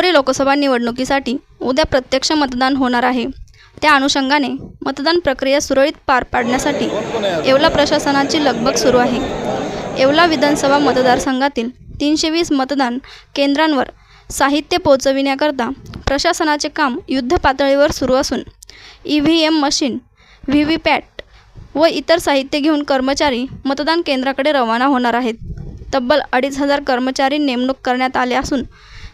दिंडोरी लोकसभा निवडणुकीसाठी उद्या प्रत्यक्ष मतदान होणार आहे. त्या अनुषंगाने मतदान प्रक्रिया सुरळीत पार पाडण्यासाठी येवला प्रशासनाची लगबग सुरू आहे. येवला विधानसभा मतदारसंघातील तीनशे वीस मतदान केंद्रांवर साहित्य पोहोचविण्याकरता प्रशासनाचे काम युद्धपातळीवर सुरू असून E V M machine V V PAT व इतर साहित्य घेऊन कर्मचारी मतदान केंद्राकडे रवाना होणार आहेत. तब्बल अडीच हजार कर्मचारी नेमणूक करण्यात आले असून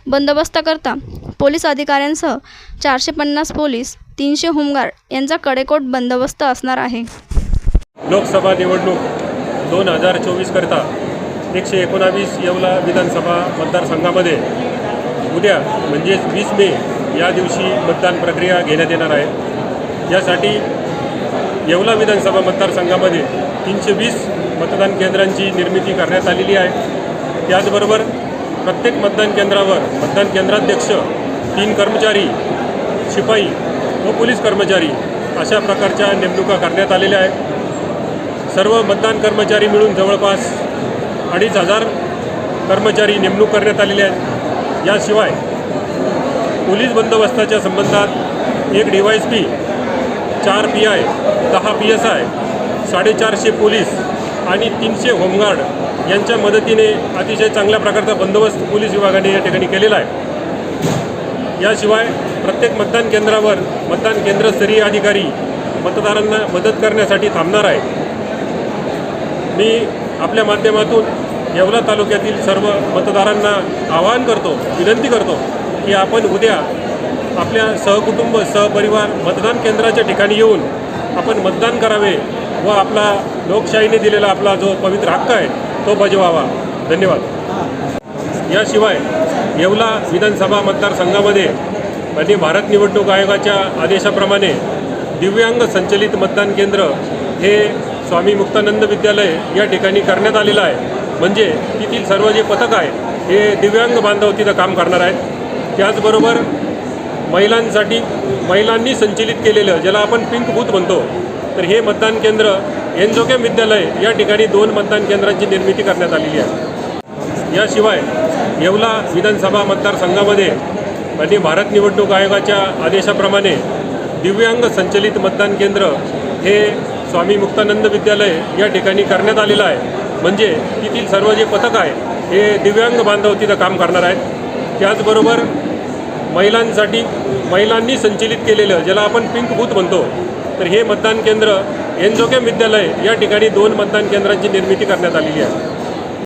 बंदोबस्ताकरता पोलीस अधिकाऱ्यांसह चारशे पन्नास पोलीस तीनशे होमगार्ड यांचा कडेकोट बंदोबस्त असणार आहे. लोकसभा निवडणूक दोन हजार चोवीसकरता एकशे एकोणावीस येवला विधानसभा मतदारसंघामध्ये उद्या म्हणजेच वीस मे या दिवशी मतदान प्रक्रिया घेण्यात येणार आहे. यासाठी येवला विधानसभा मतदारसंघामध्ये तीनशे वीस मतदान केंद्रांची निर्मिती करण्यात आलेली आहे. त्याचबरोबर प्रत्येक मतदान केंद्रावर मतदान केंद्राध्यक्ष तीन कर्मचारी शिपाई व पोलीस कर्मचारी अशा प्रकारच्या नेमणुका करण्यात आलेल्या आहेत. सर्व मतदान कर्मचारी मिळून जवळपास अडीच हजार कर्मचारी नेमणूक करण्यात आलेले आहेत. याशिवाय पोलीस बंदोबस्ताच्या संबंधात एक डी वाय एस पी चार पी आय दहा पी एस आय साडेचारशे पोलीस आणि तीनशे होमगार्ड यांच्या मदतीने अतिशय चांगल्या प्रकारचा बंदोबस्त पोलीस विभागाने या ठिकाणी केलेला आहे. याशिवाय प्रत्येक मतदान केंद्रावर मतदान केंद्रस्तरीय अधिकारी मतदारांना मदत करण्यासाठी थांबणार आहे. मी आपल्या माध्यमातून येवला तालुक्यातील सर्व मतदारांना आवाहन करतो विनंती करतो की आपण उद्या आपल्या सहकुटुंब सहपरिवार मतदान केंद्राच्या ठिकाणी येऊन आपण मतदान करावे व आपला लोकशाहीने दिलेला आपला जो पवित्र हक्क आहे तो बजवावा. धन्यवाद. याशिवाय येवला विधानसभा मतदारसंघामध्ये आणि भारत निवडणूक आयोगाच्या आदेशाप्रमाणे दिव्यांग संचलित मतदान केंद्र हे स्वामी मुक्तानंद विद्यालय या ठिकाणी करण्यात आलेलं आहे. म्हणजे तेथील सर्व जे पथक आहे हे दिव्यांग बांधव तिथं काम करणार आहेत. त्याचबरोबर महिलांसाठी महिलांनी संचलित केलेलं ज्याला आपण पिंक बूथ म्हणतो तर हे मतदान केंद्र एनजोकेम विद्यालय या ठिकाणी दोन मतदान केंद्रांची निर्मिती करण्यात आलेली आहे. याशिवाय येवला विधानसभा मतदारसंघामध्ये आणि भारत निवडणूक आयोगाच्या आदेशाप्रमाणे दिव्यांग संचलित मतदान केंद्र हे स्वामी मुक्तानंद विद्यालय या ठिकाणी करण्यात आलेलं आहे. म्हणजे तिथील सर्व जे पथक आहे हे दिव्यांग बांधव तिथं काम करणार आहेत. त्याचबरोबर महिलांसाठी महिलांनी संचलित केलेलं ज्याला आपण पिंक बूथ म्हणतो तर हे मतदान केंद्र एनजोगे विद्यालय या ठिकाणी दोन मतदान केंद्रांची निर्मिती करण्यात आलेली आहे.